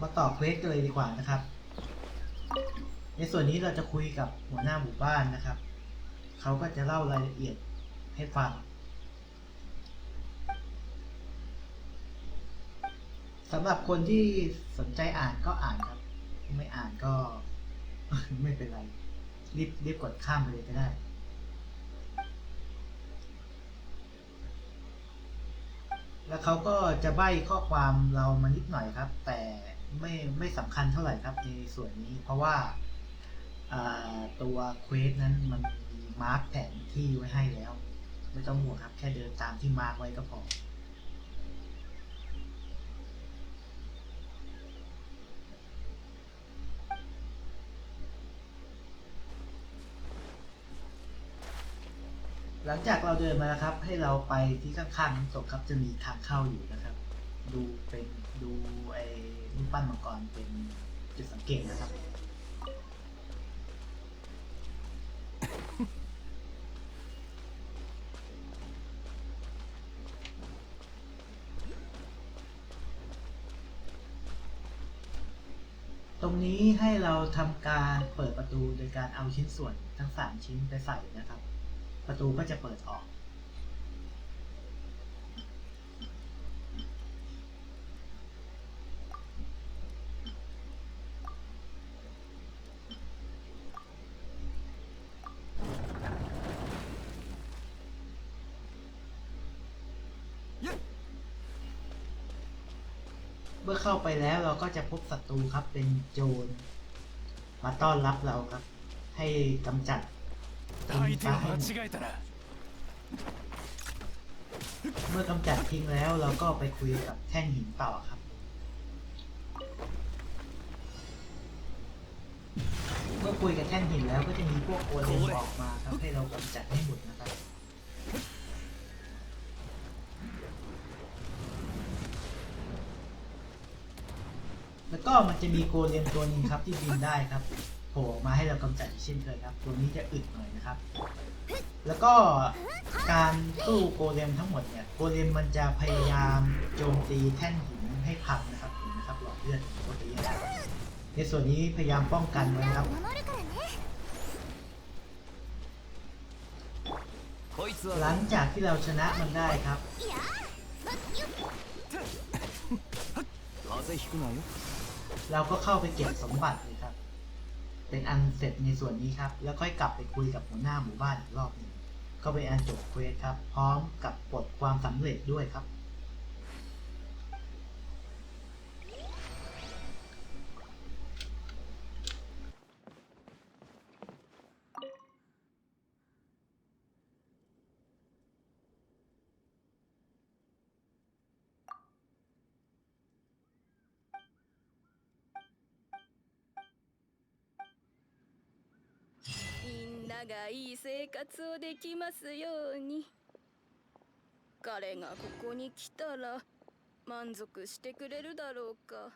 มาต่อเควสกันเลยดีกว่านะครับ ในส่วนนี้เราจะคุยกับหัวหน้าหมู่บ้านนะครับ เขาก็จะเล่ารายละเอียดให้ฟังสำหรับคนที่สนใจอ่านก็อ่านครับ ไม่อ่านก็ ไม่เป็นไร รีบรีบกดข้ามไปเลยก็ได้แล้วเขาก็จะใบ้ข้อความเรามานิดหน่อยครับ แต่ ไม่ไม่สำคัญเท่าไหร่ครับในส่วนนี้ เพราะว่าตัวเควสนั้นมันมีมาร์กแผนที่ไว้ให้แล้ว ไม่ต้องห่วงครับ แค่เดินตามที่มาร์กไว้ก็พอหลังจากเราเดินมาแล้วครับ ให้เราไปที่ข้างๆน้ำตกครับจะมีทางเข้าอยู่นะครับ ดูเป็นดูไอ้รูปปั้นมังกรเป็นจุดสังเกตนะครับ ตรงนี้ให้เราทำการเปิดประตูโดยการเอาชิ้นส่วนทั้งสามชิ้นไปใส่นะครับ ประตูก็จะเปิดออก เมื่อเข้าไปแล้วเราก็จะพบศัตรูครับเป็นโจรมาต้อนรับเราครับ ให้กำจัดทิ้งซะเมื่อกำจัดทิ้งแล้วเราก็ไปคุยกับแท่งหินต่อครับ เมื่อคุยกับแท่งหินแล้วก็จะมีพวกโอเลนออกมาครับให้เรากำจัดให้หมดนะครับ แล้วก็มันจะมีโกเลมตัวหนึงครับที่บินได้ครับโผล่ออกมาให้เรากำจัดอีกเช่นเคยครับ ตัวนี้จะอึดหน่อยนะครับ แล้วก็การสู้โกเลมทั้งหมดเนี่ยโกเลมมันจะพยายามโจมตีแท่นหินให้พังนะครับเห็นไหมครับหลอดเลือดโคตรเยอะในส่วนนี้พยายามป้องกันไว้ครับ 守るからねこいつ หลั は งจากที่เราชนะมันได้ครับ いやーっよっ風邪ひくなよ เราก็เข้าไปเก็บสมบัติเลยครับ เป็นอันเสร็จในส่วนนี้ครับ แล้วค่อยกลับไปคุยกับหัวหน้าหมู่บ้านอีกรอบหนึ่งก็เป็นอันจบเควสครับ พร้อมกับปลดความสำเร็จด้วยครับ みんながいい生活をできますように。彼がここに来たら満足してくれるだろうか。